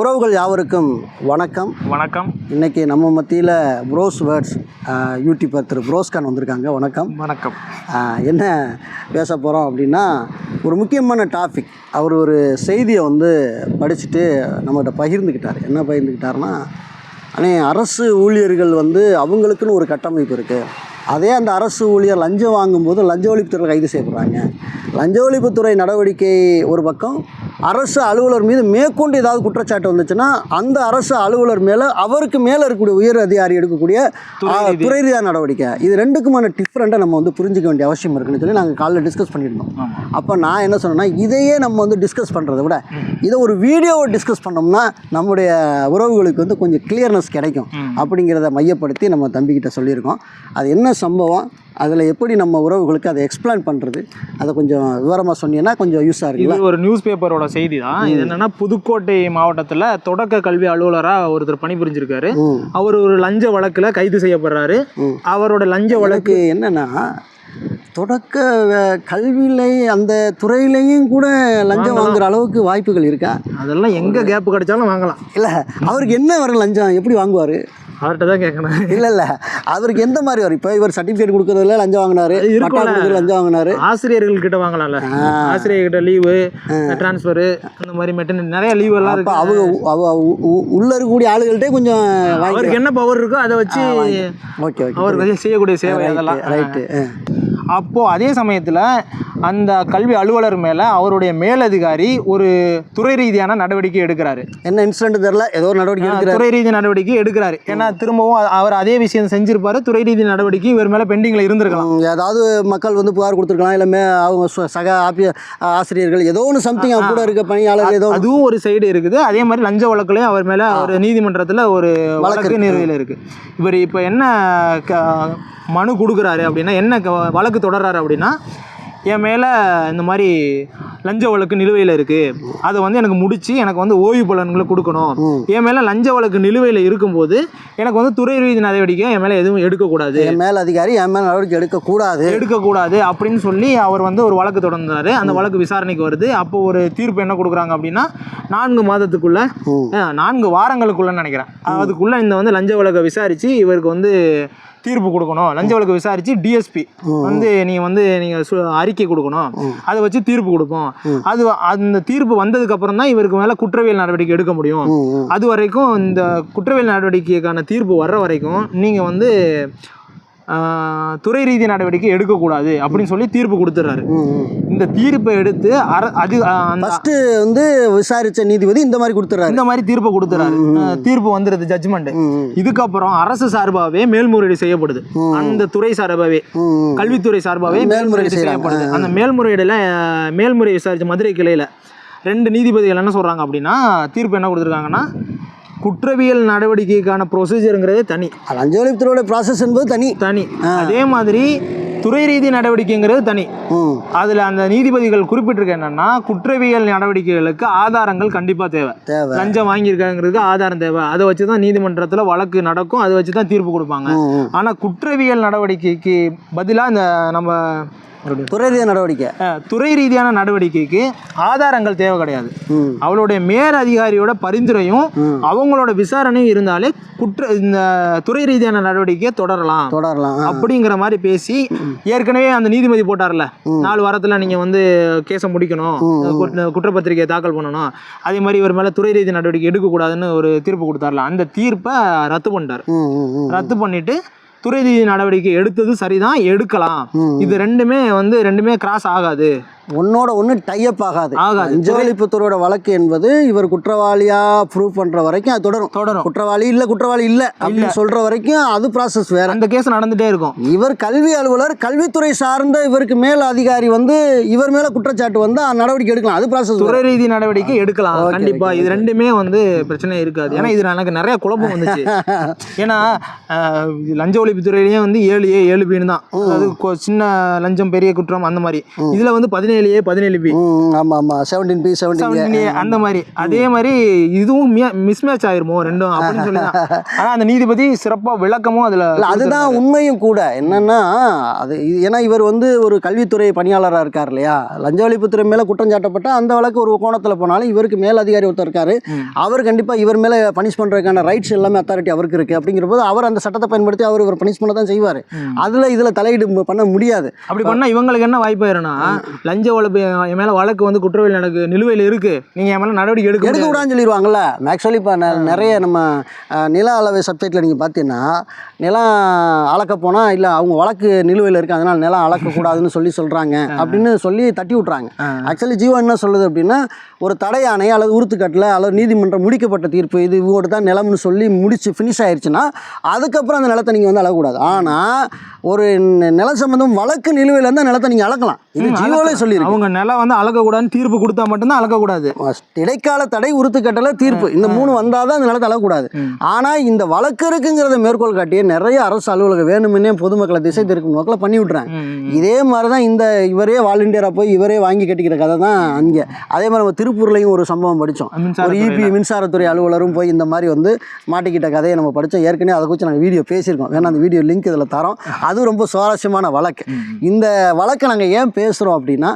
உறவுகள் யாவருக்கும் வணக்கம். வணக்கம். இன்னைக்கு நம்ம மத்தியில் ப்ரோஸ் வேர்ட்ஸ் யூடியூபர் திரு ப்ரோஸ்கான் வந்திருக்காங்க. வணக்கம். வணக்கம். என்ன பேச போகிறோம் அப்படின்னா ஒரு முக்கியமான டாபிக் அவர் ஒரு செய்தியை வந்து படிச்சுட்டு நம்மகிட்ட பகிர்ந்துக்கிட்டார். என்ன பகிர்ந்துக்கிட்டாருன்னா அண்ணே அரசு ஊழியர்கள் வந்து அவங்களுக்குன்னு ஒரு கட்டமைப்பு இருக்குது அதே அந்த அரசு ஊழியர் லஞ்சம் வாங்கும்போது லஞ்ச ஒழிப்புத்துறை கைது செய்யப்படுறாங்க. லஞ்ச ஒழிப்புத்துறை நடவடிக்கை ஒரு பக்கம் அரசு அலுவலர் மீது மேற்கொண்டு ஏதாவது குற்றச்சாட்டு வந்துச்சுன்னா அந்த அரசு அலுவலர் மேலே அவருக்கு மேலே இருக்கக்கூடிய உயர் அதிகாரி எடுக்கக்கூடிய துறை ரீதியான நடவடிக்கை. இது ரெண்டுக்குமான டிஃப்ரெண்ட்டை நம்ம வந்து புரிஞ்சிக்க வேண்டிய அவசியம் இருக்குன்னு சொல்லி நாங்கள் காலைல டிஸ்கஸ் பண்ணியிருந்தோம். அப்போ நான் என்ன சொன்னேன்னா இதையே நம்ம வந்து டிஸ்கஸ் பண்ணுறதை விட இதை ஒரு வீடியோவை டிஸ்கஸ் பண்ணோம்னா நம்முடைய உறவுகளுக்கு வந்து கொஞ்சம் கிளியர்னஸ் கிடைக்கும் அப்படிங்கிறத மையப்படுத்தி நம்ம தம்பிக்கிட்ட சொல்லியிருக்கோம். அது என்ன சம்பவம்? அதில் எப்படி நம்ம உறவுகளுக்கு அதை எக்ஸ்பிளைன் பண்ணுறது அதை கொஞ்சம் விவரமாக சொன்னீங்கன்னா கொஞ்சம் யூஸாக இது இருக்குல்ல ஒரு நியூஸ் பேப்பரோட செய்தி தான். இது என்னன்னா புதுக்கோட்டை மாவட்டத்தில் தொடக்க கல்வி அலுவலராக ஒருத்தர் பணிபுரிஞ்சிருக்காரு. அவர் ஒரு லஞ்ச வழக்கில் கைது செய்யப்படுறாரு. அவரோட லஞ்ச வழக்கு என்னன்னா தொடக்க கல்வியிலே அந்த துறையிலையும் கூட லஞ்சம் வாங்குற அளவுக்கு வாய்ப்புகள் இருக்கா? அதெல்லாம் எங்கே கேப் கிடைச்சாலும் வாங்கலாம். இல்லை அவருக்கு என்ன வரும் லஞ்சம்? எப்படி வாங்குவார்? அவர்கிட்ட தான் கேட்கணும் இல்லை இல்லை. அவருக்கு எந்த மாதிரி வரும்? இப்போ இவர் சர்டிஃபிகேட் கொடுக்கறதுல லஞ்சம் வாங்கினாரு லஞ்சம் வாங்கினாரு. ஆசிரியர்கள் கிட்ட வாங்கலாம்ல ஆசிரியர் கிட்ட லீவு டிரான்ஸ்ஃபரு அந்த மாதிரி மெட்டர்னிட்டி நிறைய லீவ் எல்லாம் இருக்கு. அவங்க உள்ள இருக்கக்கூடிய ஆளுகள்ட்டே கொஞ்சம் அவருக்கு என்ன பவர் இருக்கோ அதை வச்சு ஓகே ஓகே. அவர் செய்யக்கூடிய சேவை அதெல்லாம். ரைட்டு அப்போ அதே சமயத்தில் அந்த கல்வி அலுவலர் மேலே அவருடைய மேலதிகாரி ஒரு துறை ரீதியான நடவடிக்கை எடுக்கிறாரு. என்ன இன்சிடென்ட் தெரில ஏதோ ஒரு நடவடிக்கை துறை ரீதி நடவடிக்கை எடுக்கிறாரு. ஏன்னா திரும்பவும் அவர் அதே விஷயம் செஞ்சிருப்பாரு. துறை ரீதி நடவடிக்கை இவர் மேலே பெண்டிங்கில் இருந்திருக்கலாம். ஏதாவது மக்கள் வந்து புகார் கொடுத்துருக்கலாம். இல்லை அவங்க சக ஆபி ஆசிரியர்கள் ஏதோ ஒன்று சம்திங் அவங்க கூட இருக்க பணியாளர்கள் ஏதோ அதுவும் ஒரு சைடு இருக்குது. அதே மாதிரி லஞ்ச வழக்குலையும் அவர் மேலே ஒரு நீதிமன்றத்தில் ஒரு வழக்கு நிறுவையில் இருக்குது இவர் இப்போ என்ன மனு கொடுக்குறாரு அப்படின்னா என்ன க- வழக்கு தொடர்றாரு அப்படின்னா என் மேலே இந்த மாதிரி லஞ்ச வழக்கு நிலுவையில் இருக்குது அதை வந்து எனக்கு முடித்து எனக்கு வந்து ஓய்வு பலன்களை கொடுக்கணும். என் மேலே லஞ்ச வழக்கு நிலுவையில் இருக்கும்போது எனக்கு வந்து துறை ரீதி நடவடிக்கை என் மேலே எதுவும் எடுக்கக்கூடாது. என் மேல் அதிகாரி என் மேல் நடவடிக்கை எடுக்கக்கூடாது. எடுக்கக்கூடாது அப்படின்னு சொல்லி அவர் வந்து ஒரு வழக்கு தொடர்ந்தாரு. அந்த வழக்கு விசாரணைக்கு வருது. அப்போ ஒரு தீர்ப்பு என்ன கொடுக்குறாங்க அப்படின்னா நான்கு மாதத்துக்குள்ள நான்கு வாரங்களுக்குள்ளன்னு நினைக்கிறேன். அதுக்குள்ள இந்த வந்து லஞ்ச வழக்கை விசாரிச்சு இவருக்கு வந்து தீர்ப்பு கொடுக்கணும். லஞ்ச வழக்கு விசாரிச்சு டிஎஸ்பி வந்து நீங்க வந்து நீங்க சு- அறிக்கை கொடுக்கணும். அதை வச்சு தீர்ப்பு கொடுப்போம். அது அந்த தீர்ப்பு வந்ததுக்கு அப்புறம் தான் இவருக்கு மேல குற்றவியல் நடவடிக்கை எடுக்க முடியும். அது வரைக்கும் இந்த குற்றவியல் நடவடிக்கைக்கான தீர்ப்பு வர்ற வரைக்கும் நீங்கள் வந்து துறை ரீதி நடவடிக்கை எடுக்கக்கூடாது அப்படின்னு சொல்லி தீர்ப்பு கொடுத்துட்றாரு. இந்த தீர்ப்பை எடுத்து அர அது ஃபஸ்ட்டு வந்து விசாரித்த நீதிபதி இந்த மாதிரி கொடுத்துறாரு இந்த மாதிரி தீர்ப்பை கொடுத்துறாரு தீர்ப்பு வந்துடுது ஜட்ஜ்மெண்ட் ம், ம். இதுக்கப்புறம் அரசு சார்பாகவே மேல்முறையீடு செய்யப்படுது. அந்த துறை சார்பாகவே. கல்வித்துறை சார்பாகவே மேல்முறையீடு செய்யப்படுது. அந்த மேல்முறையீடுல மேல்முறை விசாரிச்ச மதுரை கிளையில ரெண்டு நீதிபதிகள் என்ன சொல்றாங்க அப்படின்னா தீர்ப்பு என்ன கொடுத்துருக்காங்கன்னா குற்றவியல் நடவடிக்கைக்கான ப்ரொசீஜருங்கிறதே தனி. லஞ்ச ஒழிப்புத்துறையோட ப்ராசஸ் என்பது தனி. தனி. அதே மாதிரி துறை ரீதி நடவடிக்கைங்கிறது தனி. அதில் அந்த நீதிபதிகள் குறிப்பிட்டிருக்க என்னன்னா குற்றவியல் நடவடிக்கைகளுக்கு ஆதாரங்கள் கண்டிப்பாக தேவை. லஞ்சம் வாங்கியிருக்காங்கிறதுக்கு ஆதாரம் தேவை. அதை வச்சு தான் நீதிமன்றத்தில் வழக்கு நடக்கும். அதை வச்சு தான் தீர்ப்பு கொடுப்பாங்க. ஆனால் குற்றவியல் நடவடிக்கைக்கு பதிலாக இந்த நம்ம துறை ரீதியான நடவடிக்கை. துறை ரீதியான நடவடிக்கைக்கு ஆதாரங்கள் தேவை கிடையாது. அவளுடைய மேல் அதிகாரியோட பரிந்துரையும் அவங்களோட விசாரணையும் இருந்தாலே குற்ற இந்த துறை ரீதியான நடவடிக்கையை தொடரலாம். தொடரலாம். அப்படிங்கிற மாதிரி பேசி ஏற்கனவே அந்த நீதிபதி போட்டார்ல. நாலு வாரத்தில் நீங்கள் வந்து கேஸை முடிக்கணும் குற்ற- குற்றப்பத்திரிக்கையை தாக்கல் பண்ணணும். அதே மாதிரி இவர் மேலே துறை ரீதி நடவடிக்கை எடுக்கக்கூடாதுன்னு ஒரு தீர்ப்பு கொடுத்தார்ல. அந்த தீர்ப்பை ரத்து பண்ணிட்டார். ரத்து பண்ணிட்டு துறை ரீதி நடவடிக்கை எடுத்தது சரிதான் எடுக்கலாம். இது ரெண்டுமே வந்து ரெண்டுமே கிராஸ் ஆகாது. ஒன்னோட ஒன்று டைப் ஆகாது. ஒழிப்புத்துறையோட வழக்கு என்பது இவர் குற்றவாளியா ப்ரூவ் பண்ற வரைக்கும் அது தொடரும். தொடரும். குற்றவாளி இல்ல குற்றவாளி இல்ல அப்படின்னு சொல்ற வரைக்கும் அது ப்ராசஸ் வேற. அந்த கேஸ் நடந்துட்டே இருக்கும். இவர் கல்வி அலுவலர் கல்வித்துறை சார்ந்த இவருக்கு மேல் அதிகாரி வந்து இவர் மேல குற்றச்சாட்டு வந்து நடவடிக்கை எடுக்கலாம். அது ப்ராசஸ் துறை ரீதி நடவடிக்கை எடுக்கலாம். கண்டிப்பா. இது ரெண்டுமே வந்து பிரச்சனை இருக்காது. ஏன்னா இது எனக்கு நிறைய குழப்பம் வந்துச்சு. ஏன்னா லஞ்ச ஒழிப்புத்துறையிலேயே வந்து ஏழு ஏ ஏழு பின்னு தான். கொ- சின்ன லஞ்சம் பெரிய குற்றம் அந்த மாதிரி. இதுல வந்து பதினேழு பதினேழு ஏ பதினேழு பி. ஆமாம் ஆமாம் செவன்டீன் பி செவன்டீன் அந்த மாதிரி. அதே மாதிரி இதுவும் மிஸ் மேட்ச் ஆயிருமோ ரெண்டும் அப்படின்னு சொல்லி ஆனால் அந்த நீதிபதி சிறப்பாக விளக்கமும் அதில் அதுதான் உண்மையும் கூட. என்னன்னா அது ஏன்னா இவர் வந்து ஒரு கல்வித்துறை பணியாளராக இருக்கார் இல்லையா? லஞ்ச ஒழிப்புத்துறை மேலே குற்றம் சாட்டப்பட்ட அந்த வழக்கு ஒரு கோணத்தில் போனாலும் இவருக்கு மேல் அதிகாரி ஒருத்தர் இருக்காரு. அவர் கண்டிப்பாக இவர் மேலே பனிஷ் பண்ணுறதுக்கான ரைட்ஸ் எல்லாமே அத்தாரிட்டி அவருக்கு இருக்குது அப்படிங்கிற போது அவர் அந்த சட்டத்தை பயன்படுத்தி அவர் இவர் பனிஷ் பண்ண தான் செய்வார். அதில் இதில் தலையீடு பண்ண முடியாது. அப்படி பண்ணா இவங்களுக்கு என்ன வாய்ப்பு ஆயிரும்னா லஞ்ச ஒழிப்பு என் மேல வழக்கு வந்து குற்றவியல் எனக்கு நிலுவையில் இருக்கு. நீங்க என் மேல நடவடிக்கை எடுக்க எடுக்க சொல்லிடுவாங்கல்ல ஆக்சுவலி இப்போ நிறைய நம்ம நில அளவை சப்ஜெக்டில் நீங்கள் பார்த்தீங்கன்னா நிலம் அளக்க போனால் இல்லை அவங்க வழக்கு நிலுவையில் இருக்குது அதனால் நிலம் அளக்கக்கூடாதுன்னு சொல்லி சொல்கிறாங்க அப்படின்னு சொல்லி தட்டி விட்றாங்க ஆக்சுவலி ஜீவோ என்ன சொல்லுது அப்படின்னா ஒரு தடை ஆணை அல்லது உறுத்துக்கட்டில் அல்லது நீதிமன்றம் முடிக்கப்பட்ட தீர்ப்பு இது இவோடு தான் நிலம்னு சொல்லி முடிச்சு ஃபினிஷ் ஆயிடுச்சுன்னா அதுக்கப்புறம் அந்த நிலத்தை நீங்கள் வந்து அளக்கக்கூடாது ஆனால் ஒரு நில சம்பந்தம் வழக்கு நிலுவையில் இருந்தால் நிலத்தை நீங்கள் அளக்கலாம் இது ஜீவோலே சொல்லியிருக்கு அவங்க நிலம் வந்து அளக்கக்கூடாதுன்னு தீர்ப்பு கொடுத்தா மட்டும்தான் அளக்கக்கூடாது இடைக்கால தடை உறுத்துக்கட்டல தீர்ப்பு. இந்த மூணு வந்தால் தான் அந்த நிலத்தை அளக்கூடாது ஆனால் இந்த வழக்கு இருக்குங்கிறத மேற்கோள் காட்டியே நிறைய அரசு அலுவலகம் வேணுமுன்னே பொதுமக்களை திசை திருக்கும் நோக்கில் பண்ணி விட்றாங்க இதே மாதிரி தான் இந்த இவரே வாலண்டியராக போய் இவரே வாங்கி கட்டிக்கிற கதை தான் அங்கே. அதே மாதிரி நம்ம திருப்பூர்லையும் ஒரு சம்பவம் படித்தோம். ஒரு. இபி மின்சாரத்துறை அலுவலரும் போய் இந்த மாதிரி வந்து மாட்டிக்கிட்ட கதையை நம்ம படித்தோம். ஏற்கனவே அதை குறித்து நாங்கள் வீடியோ பேசியிருக்கோம். வேணா அந்த வீடியோ லிங்க் இதில் தரோம். அது ரொம்ப சுவாரஸ்யமான வழக்கு. இந்த வழக்கை நாங்கள் ஏன் பேசுகிறோம் அப்படின்னா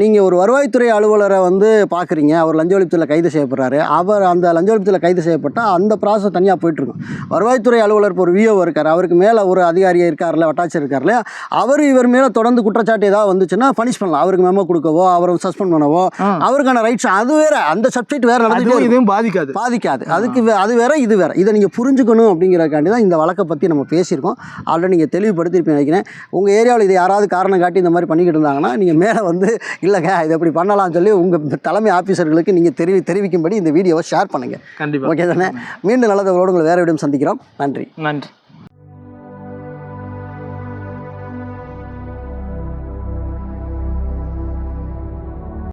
நீங்கள் ஒரு வருவாய்த்துறை அலுவலரை வந்து பார்க்குறீங்க. அவர் லஞ்ச ஒழிப்புத்தில் கைது செய்யப்படுறாரு. அவர் அந்த லஞ்ச ஒழிப்புத்தில் கைது செய்யப்பட்டால் அந்த ப்ராசஸ் தனியாக போயிட்டுருக்கும். வருவாய்த்துறை அலுவலர் இப்போ ஒரு விஓ இருக்கார். அவருக்கு மேலே ஒரு அதிகாரியாக இருக்கார்ல வட்டாட்சியர் இருக்கார்ல அவர் இவர் மேலே தொடர்ந்து குற்றச்சாட்டு ஏதாவது வந்துச்சுன்னா பனிஷ் பண்ணலாம். அவருக்கு மெமோ கொடுக்கவோ அவரை சஸ்பெண்ட் பண்ணவோ. அவருக்கான ரைட்ஸ் அது வேற. அந்த சப்ஜெக்ட் வேற இருக்கும். இதுவும் பாதிக்காது. பாதிக்காது. அதுக்கு அது வேற இது வேற. இதை நீங்கள் புரிஞ்சுக்கணும் அப்படிங்கிறக்காண்டி தான் இந்த வழக்கை பற்றி நம்ம பேசியிருக்கோம். ஆல்ரெடி நீங்கள் தெளிவுபடுத்திருப்பீங்க நினைக்கிறேன். உங்கள் ஏரியாவில் இது யாராவது காரணம் காட்டி இந்த மாதிரி பண்ணிக்கிட்டு இருந்தாங்கன்னா நீங்கள் மேலே வந்து இல்லைங்க இதை இப்படி பண்ணலாம்னு சொல்லி உங்கள் தலைமை ஆஃபீஸர்களுக்கு நீங்கள் தெரிவி தெரிவிக்கும்படி இந்த வீடியோவை ஷேர் பண்ணுங்கள் கண்டிப்பா. ஓகே தானே? மீண்டும் நல்லதவர்களோடு உங்களை வேறு விடம் சந்திக்கிறோம். நன்றி. நன்றி.